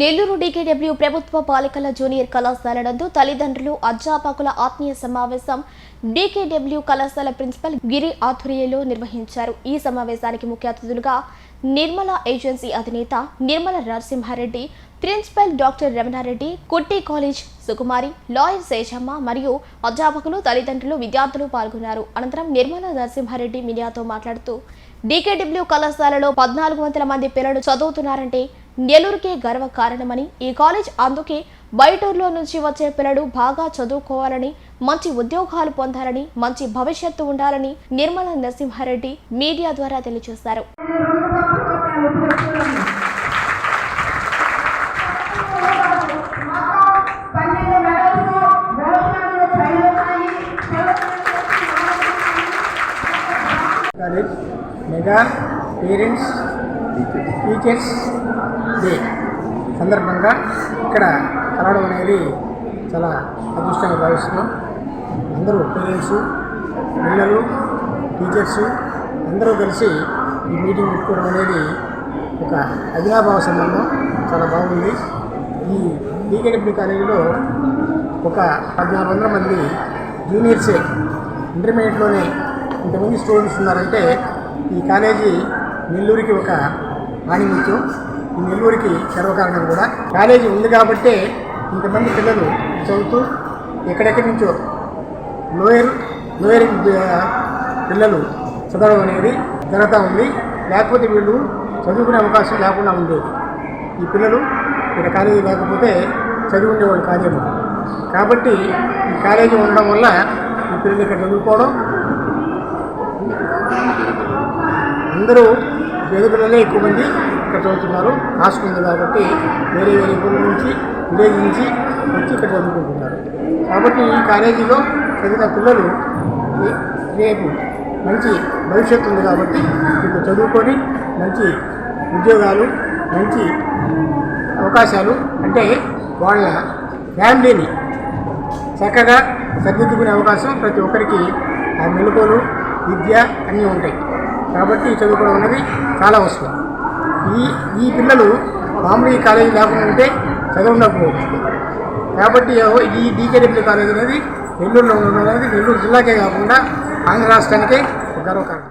Nellore DKW ప్రభుత్వ బాలికల junior కళాశాల నందు తల్లిదండ్రులు అధ్యాపకుల ఆత్మీయ సమావేశం డీకేడబ్ల్యూ కళాశాల ప్రిన్సిపల్ గిరి ఆధ్వర్యంలో నిర్వహించారు. ఈ సమావేశానికి ముఖ్య అతిథులుగా నిర్మల ఏజెన్సీ అధినేత Nirmala Narasimha Reddy principal doctor Ramana Reddy Kutti college Sukumari lawyer Seshamma మరియు అధ్యాపకులు తల్లిదండ్రులు విద్యార్థులు పాల్గొన్నారు. అనంతరం నిర్మల నరసింహారెడ్డి మీడియాతో మాట్లాడుతూ డీకేడబ్ల్యూ కళాశాలలో పద్నాలుగు వందల మంది పిల్లలు చదువుతున్నారంటే నెల్లూరుకే గర్వ కారణమని ఈ కాలేజ్ అందుకే బయటూరులో నుంచి వచ్చే పిల్లలు బాగా చదువుకోవాలని మంచి ఉద్యోగాలు పొందాలని మంచి భవిష్యత్తు ఉండాలని నిర్మల నరసింహారెడ్డి మీడియా ద్వారా తెలియజేశారు. మెగా పేరెంట్స్ టీచర్స్ డే సందర్భంగా ఇక్కడ కలవడం అనేది చాలా అదృష్టంగా భావిస్తున్నాం. అందరూ పేరెంట్స్ పిల్లలు టీచర్స్ అందరూ కలిసి ఈ మీటింగ్ పెట్టుకోవడం అనేది ఒక అవినాభావ సంబంధం. చాలా బాగుంది. ఈ డీకేడబ్ల్యూ కాలేజీలో ఒక పద్నాలుగు వందల మంది జూనియర్సే ఇంటర్మీడియట్లోనే ఇంతమంది స్టూడెంట్స్ ఉన్నారంటే ఈ కాలేజీ నెల్లూరుకి ఒక రాణించు ఈ నెల్లూరుకి గర్వకారణం కూడా కాలేజీ ఉంది కాబట్టే ఇంతమంది పిల్లలు చదువుతూ ఎక్కడెక్కడి నుంచో లోయర్ లోయర్ పిల్లలు చదవడం అనేది జరుగుతూ ఉంది. లేకపోతే వీళ్ళు చదువుకునే అవకాశం లేకుండా ఉండేది. ఈ పిల్లలు ఇక్కడ కాలేజీ లేకపోతే చదివి ఉండేవాళ్ళు కాదేమో. కాబట్టి ఈ కాలేజీ ఉండడం వల్ల ఈ పిల్లలు ఇక్కడ చదువుకోవడం అందరూ పేద పిల్లలే ఎక్కువ మంది ఇక్కడ చదువుతున్నారు హాస్టల్ ఉంది కాబట్టి వేరే వేరే ఊళ్ళ నుంచి విలేజ్ నుంచి వచ్చి ఇక్కడ చదువుకుంటున్నారు కాబట్టి ఈ కాలేజీలో చదివిన పిల్లలు రేపు మంచి భవిష్యత్తు ఉంది కాబట్టి ఇప్పుడు చదువుకొని మంచి ఉద్యోగాలు మంచి అవకాశాలు అంటే వాళ్ళ ఫ్యామిలీని చక్కగా సర్దిద్దుకునే అవకాశం ప్రతి ఒక్కరికి ఆ మెలకువలు విద్య అన్నీ ఉంటాయి. కాబట్టి చదువుకోవడం అనేది చాలా అవసరం. ఈ ఈ పిల్లలు మామూలు కాలేజీ లేకుండా ఉంటే చదవకపోవచ్చు కాబట్టి ఈ డీకేడబ్ల్యూ కాలేజ్ అనేది నెల్లూరులో ఉన్నది. నెల్లూరు జిల్లాకే కాకుండా ఆంధ్ర రాష్ట్రానికే గర్వకారణం.